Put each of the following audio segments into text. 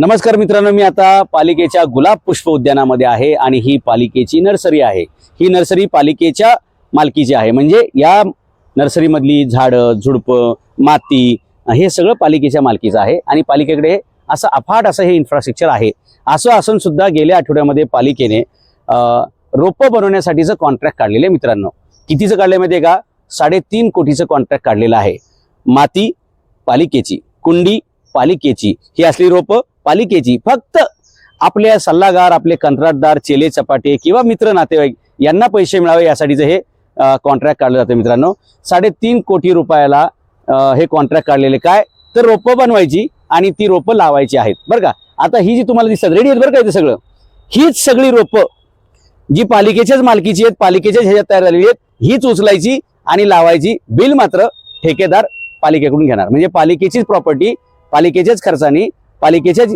नमस्कार मित्रांनो मी आता पालिकेच्या गुलाब पुष्प उद्यानामध्ये आहे आणि ही पालिकेची नर्सरी आहे. ही नर्सरी पालिकेच्या मालकीची आहे. म्हणजे या नर्सरीमधली झाडं झुडपं माती हे सगळं पालिकेच्या मालकीचं आहे आणि पालिकेकडे असं अफाट असं हे इन्फ्रास्ट्रक्चर आहे. असं असून सुद्धा गेल्या आठवड्यामध्ये पालिकेने रोपं बनवण्यासाठीचं कॉन्ट्रॅक्ट काढलेलं आहे मित्रांनो. कितीचं काढलं माहिती आहे का? साडेतीन कोटीचं कॉन्ट्रॅक्ट काढलेलं आहे. माती पालिकेची कुंडी पालिकेची ही असली रोपं पालिकेची. फक्त आपले सल्लागार आपले कंत्राटदार चेले चपाटे किंवा मित्र नातेवाईक यांना पैसे मिळावे यासाठीचं हे कॉन्ट्रॅक्ट काढलं जातं मित्रांनो. साडेतीन कोटी रुपयाला हे कॉन्ट्रॅक्ट काढलेले. काय? तर रोपं बनवायची आणि ती रोपं लावायची आहेत. बरं का? आता ही जी तुम्हाला दिसतात रेडी आहेत बरं का इथे सगळं? हीच सगळी रोपं जी पालिकेच्याच मालकीची आहेत पालिकेच्याच ह्याच्यात तयार झालेली आहेत हीच उचलायची आणि लावायची. बिल मात्र ठेकेदार पालिकेकडून घेणार. म्हणजे पालिकेचीच प्रॉपर्टी पालिकेच्याच खर्चाने पालिकेच्याच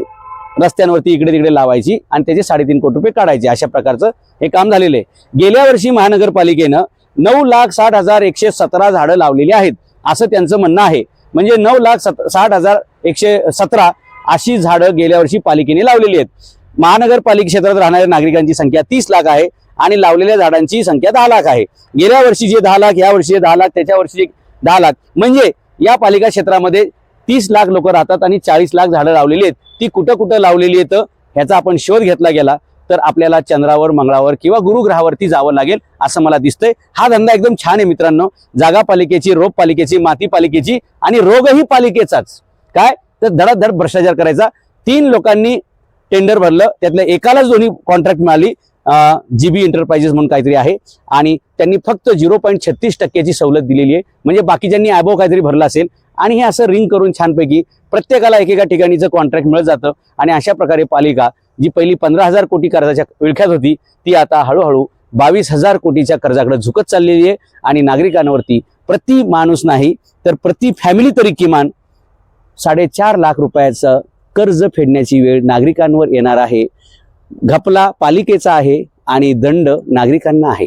रस्त्यांवरती इकडे तिकडे लावायची आणि त्याचे साडेतीन कोटी रुपये काढायचे. अशा प्रकारचं हे काम झालेलं आहे. गेल्या वर्षी महानगरपालिकेनं नऊ लाख साठ हजार एकशे सतरा झाडं लावलेली आहेत. असं त्यांचं म्हणणं आहे. म्हणजे नऊ लाख सत साठ हजार एकशे सतरा अशी झाडं गेल्या वर्षी पालिकेने लावलेली आहेत. महानगरपालिका क्षेत्रात राहणाऱ्या नागरिकांची संख्या तीस लाख आहे आणि लावलेल्या झाडांची संख्या दहा लाख आहे. गेल्या वर्षी जे दहा लाख या वर्षीचे दहा लाख त्याच्या वर्षी दहा लाख. म्हणजे या पालिका क्षेत्रामध्ये तीस लाख लोक राहतात आणि चाळीस लाख झाडं लावलेली आहेत. ती कुठं कुठं लावलेली आहेत ह्याचा आपण शोध घेतला गेला तर आपल्याला चंद्रावर मंगळावर किंवा गुरुग्रहावरती जावं लागेल असं मला दिसतंय. हा धंदा एकदम छान आहे मित्रांनो. जागा पालिकेची रोप पालिकेची माती पालिकेची आणि रोगही पालिकेचाच. काय? तर धडाधड भ्रष्टाचार करायचा. तीन लोकांनी टेंडर भरलं. त्यातल्या एकालाच दोन्ही कॉन्ट्रॅक्ट मिळाली. जी बी एंटरप्राइजेस म्हणून काहीतरी आहे. आणि त्यांनी फक्त झिरो पॉईंट छत्तीस टक्क्याची सवलत दिलेली आहे. म्हणजे बाकीच्यांनी ॲबो काहीतरी भरला असेल. आणि हे असं रिंग करून छानपैकी प्रत्येकाला एकेका ठिकाणीचं कॉन्ट्रॅक्ट मिळत जातं आणि अशा प्रकारे पालिका जी पहिली पंधरा हजार कोटी कर्जाच्या विळख्यात होती ती आता हळूहळू बावीस हजार कोटीच्या कर्जाकडे झुकत चाललेली आहे आणि नागरिकांवरती प्रति माणूस नाही तर प्रति फॅमिली तरी किमान साडेचार लाख रुपयाचं कर्ज फेडण्याची वेळ नागरिकांवर येणार आहे. घपला पालिकेचा आहे आणि दंड नागरिकांना आहे.